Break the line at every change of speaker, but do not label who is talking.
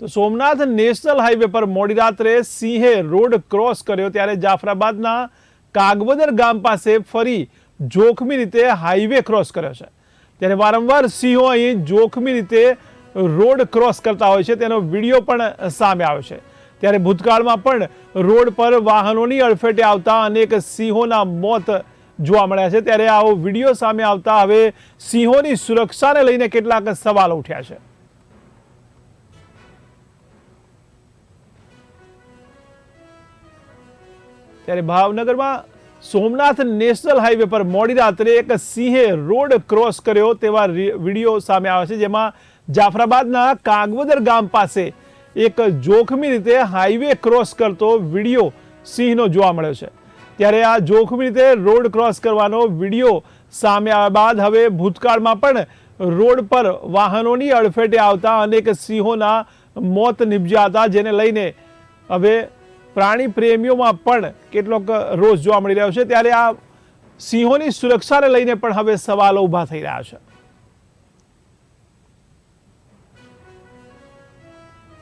તો Somnath national highway પર મોડી રાત્રે સિંહે રોડ ક્રોસ કર્યો ત્યારે જાફરાબાદના કાગવદર ગામ પાસે ફરી જોખમી રીતે હાઈવે ક્રોસ કર્યો છે. ત્યારે વારંવાર સિંહો અહીં જોખમી રીતે રોડ ક્રોસ કરતા હોય છે, તેનો વીડિયો પણ સામે આવ્યો છે. ત્યારે ભૂતકાળમાં પણ રોડ પર વાહનોની અડફેટે આવતા અનેક સિંહોના મોત જોવા મળ્યા છે. ત્યારે આવો વીડિયો સામે આવતા હવે સિંહોની સુરક્ષાને લઈને કેટલાક સવાલ ઉઠ્યા છે. ત્યારે ભાવનગરમાં સોમનાથ નેશનલ હાઈવે પર મોડી રાત્રે એક સિંહે રોડ ક્રોસ કર્યો તેવા વીડિયો સામે આવે છે, જેમાં જાફરાબાદના કાગવદર ગામ પાસે એક જોખમી રીતે હાઈવે ક્રોસ કરતો વીડિયો સિંહનો જોવા મળ્યો છે. ત્યારે આ જોખમી રીતે રોડ ક્રોસ કરવાનો વીડિયો સામે આવ્યા બાદ હવે ભૂતકાળમાં પણ રોડ પર વાહનોની અડફેટે આવતા અનેક સિંહોના મોત નિપજ્યા હતા, જેને લઈને હવે પ્રાણી પ્રેમીઓમાં પણ કેટલોક રોષ જોવા મળી રહ્યો છે. ત્યારે આ સિંહોની સુરક્ષાને લઈને પણ હવે સવાલો ઊભા થઈ રહ્યા છે.